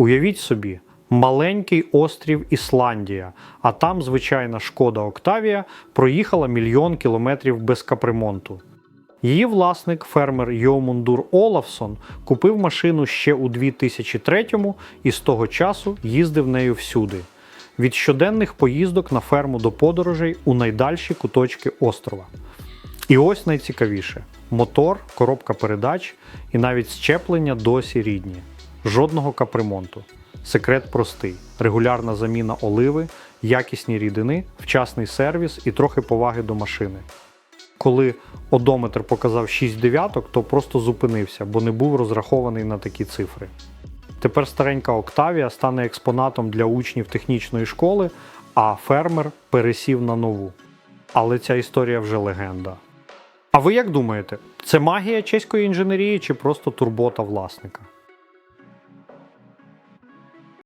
Уявіть собі, маленький острів Ісландія, а там звичайна шкода Октавія проїхала мільйон кілометрів без капремонту. Її власник, фермер Йомундур Олафсон, купив машину ще у 2003-му і з того часу їздив нею всюди. Від щоденних поїздок на ферму до подорожей у найдальші куточки острова. І ось найцікавіше: мотор, коробка передач і навіть щеплення досі рідні. Жодного капремонту. Секрет простий: регулярна заміна оливи, якісні рідини, вчасний сервіс і трохи поваги до машини. Коли одометр показав 6 дев'яток, то просто зупинився, бо не був розрахований на такі цифри. Тепер старенька Октавія стане експонатом для учнів технічної школи, а фермер пересів на нову. Але ця історія вже легенда. А ви як думаєте, це магія чеської інженерії чи просто турбота власника?